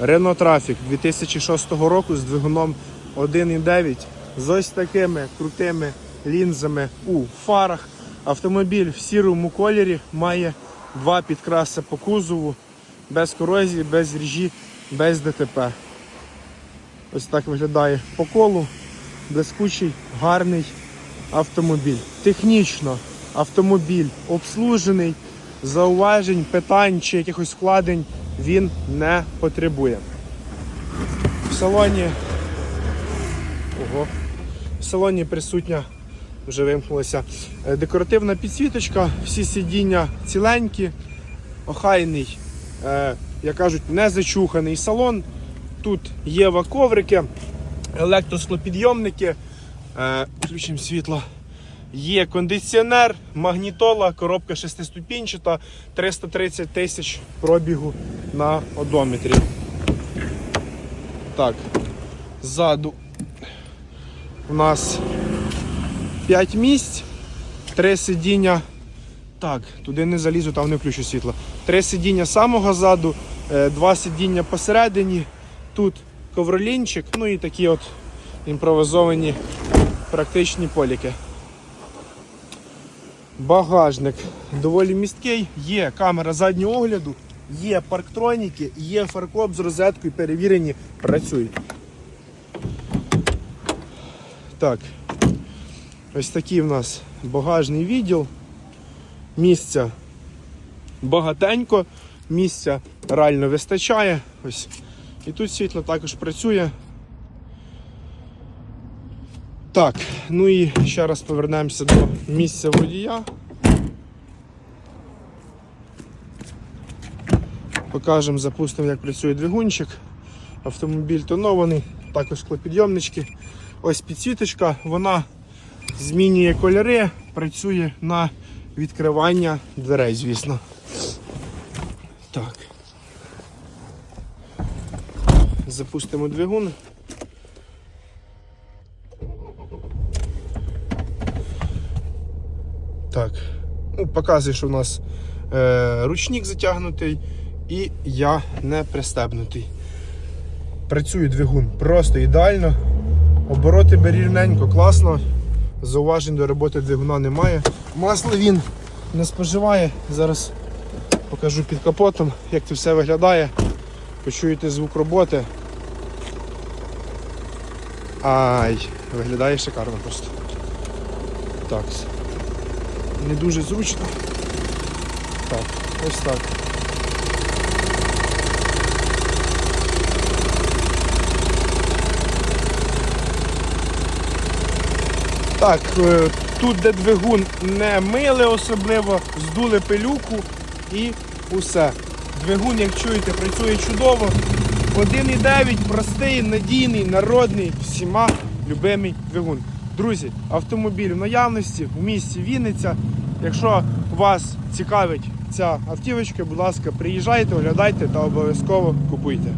Renault Traffic 2006 року з двигуном 1.9 з ось такими крутими лінзами у фарах. Автомобіль в сірому кольорі має два підкраси по кузову, без корозії, без ріжі, без ДТП. Ось так виглядає по колу. Блискучий, гарний автомобіль. Технічно автомобіль обслужений, зауважень, питань чи якихось вкладень він не потребує. В салоні. Ого. В салоні присутня, вже вимкнулася, е, декоративна підсвіточка, всі сидіння ціленькі, охайний, е, як кажуть, не зачуханий салон. Тут є коврики, електросклопідйомники, е, включимо світло. Є кондиціонер, магнітола, коробка шестиступінчата, 330 тисяч пробігу на одометрі. Так, ззаду у нас 5 місць, 3 сидіння. Так, туди не залізу, там не включу світло. Три сидіння самого ззаду, е, два сидіння посередині. Тут ковролінчик, ну і такі от імпровизовані практичні поліки. Багажник доволі місткий, є камера заднього огляду, є парктроніки, є фаркоп з розеткою, перевірені, працюють. Так, ось такий в нас багажний відділ. Місця багатенько, місця реально вистачає. Ось. І тут світло також працює. Так, ну і ще раз повернемося до місця водія. Покажемо, запустимо, як працює двигунчик. Автомобіль тонований, також склопідйомнички. Ось підсвіточка, вона змінює кольори, працює на відкривання дверей, звісно. Так. Запустимо двигун. Так. Ну, показує, що у нас е, ручник затягнутий і я не пристебнутий. Працює двигун просто ідеально. Обороти рівненько, класно. Зауважень до роботи двигуна немає. Масло він не споживає. Зараз покажу під капотом, як це все виглядає. Почуєте звук роботи. Ай, виглядає шикарно просто. Так. Не дуже зручно. Так, ось так. Так, е, тут, де двигун не мили особливо, здули пилюку і усе. Двигун, як чуєте, працює чудово. 1,9 простий, надійний, народний, всіма любимий двигун. Друзі, автомобіль в наявності в місті Вінниця. Якщо вас цікавить ця автівочка, будь ласка, приїжджайте, оглядайте та обов'язково купуйте.